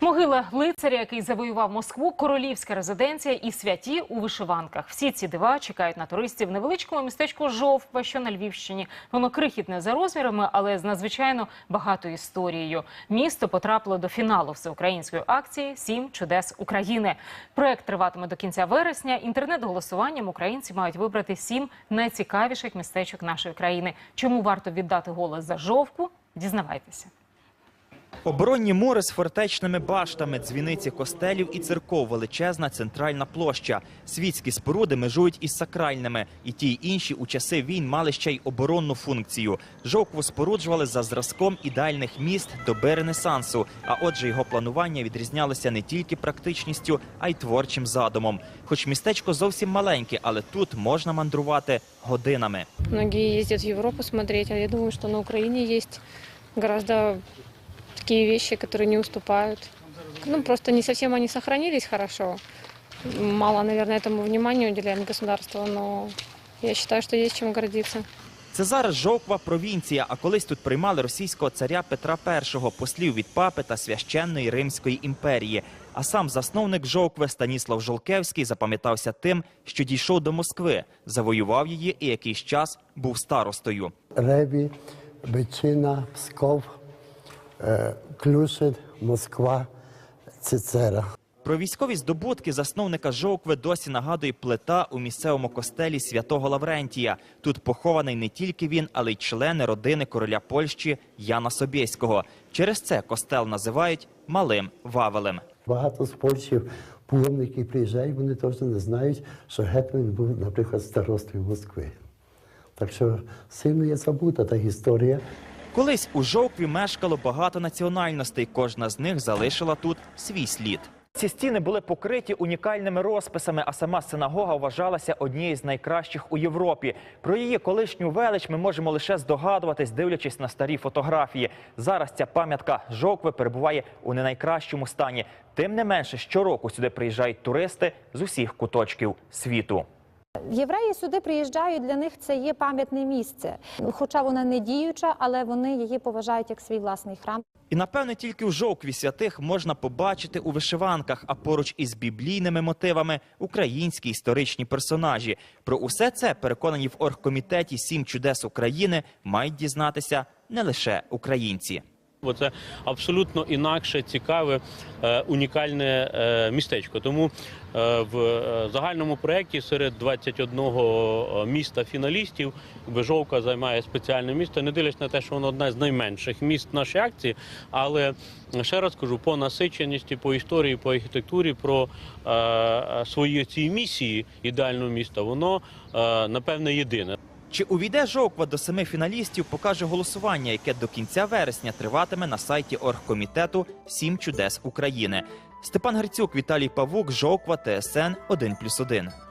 Могила лицаря, який завоював Москву, королівська резиденція і святі у вишиванках. Всі ці дива чекають на туристів в невеличкому містечку Жовква, що на Львівщині. Воно крихітне за розмірами, але з надзвичайно багатою історією. Місто потрапило до фіналу всеукраїнської акції Сім чудес України. Проект триватиме до кінця вересня. Інтернет-голосуванням українці мають вибрати сім найцікавіших містечок нашої країни. Чому варто віддати голос за жовку? Дізнавайтеся. Оборонні мури з фортечними баштами, дзвіниці костелів і церков, величезна центральна площа. Світські споруди межують із сакральними, і ті й інші у часи війн мали ще й оборонну функцію. Жовкву споруджували за зразком ідеальних міст доби Ренесансу. А отже, його планування відрізнялося не тільки практичністю, а й творчим задумом. Хоч містечко зовсім маленьке, але тут можна мандрувати годинами. Многие ездят в Европу смотреть, а я думаю, что на Украине есть гораздо такие вещи, которые не уступают. Ну, просто не совсем они сохранились хорошо. Мало, наверное, этому внимания уделяем государство, но я считаю, что есть чем гордиться. Це зараз Жовква провінція, а колись тут приймали російського царя Петра І, послів від папи та священної Римської імперії. А сам засновник Жовкви Станіслав Жолкевський запам'ятався тим, що дійшов до Москви, завоював її і якийсь час був старостою. Реві, Бичина, Псков, Клюшин, Москва, Цицера. Про військові здобутки засновника Жовкви досі нагадує плита у місцевому костелі святого Лаврентія. Тут похований не тільки він, але й члени родини короля Польщі Яна Собєського. Через це костел називають малим Вавелем. Багато з Польщі паломників приїжджають, вони теж не знають, що гетьман був, наприклад, старостою Москви. Так що сильно є забута та історія. Колись у Жовкві мешкало багато національностей. Кожна з них залишила тут свій слід. Ці стіни були покриті унікальними розписами, а сама синагога вважалася однією з найкращих у Європі. Про її колишню велич ми можемо лише здогадуватись, дивлячись на старі фотографії. Зараз ця пам'ятка Жовкви перебуває у не найкращому стані. Тим не менше, щороку сюди приїжджають туристи з усіх куточків світу. Євреї сюди приїжджають, для них це є пам'ятне місце. Хоча вона не діюча, але вони її поважають як свій власний храм. І напевне тільки в жовкві святих можна побачити у вишиванках, а поруч із біблійними мотивами українські історичні персонажі. Про усе це переконані в оргкомітеті Сім чудес України мають дізнатися не лише українці. Бо це абсолютно інакше, цікаве, е, унікальне е, містечко. Тому е, в загальному проєкті серед 21 міста фіналістів Бежовка займає спеціальне місце, не дивлячись на те, що воно одне з найменших міст нашої акції. Але ще раз кажу, по насиченості, по історії, по архітектурі, про свої ці місії ідеального міста, воно напевне єдине. Чи увійде жовква до семи фіналістів, покаже голосування, яке до кінця вересня триватиме на сайті оргкомітету Сім чудес України. Степан Грицюк, Віталій Павук, Жовква, ТСН 1+,1.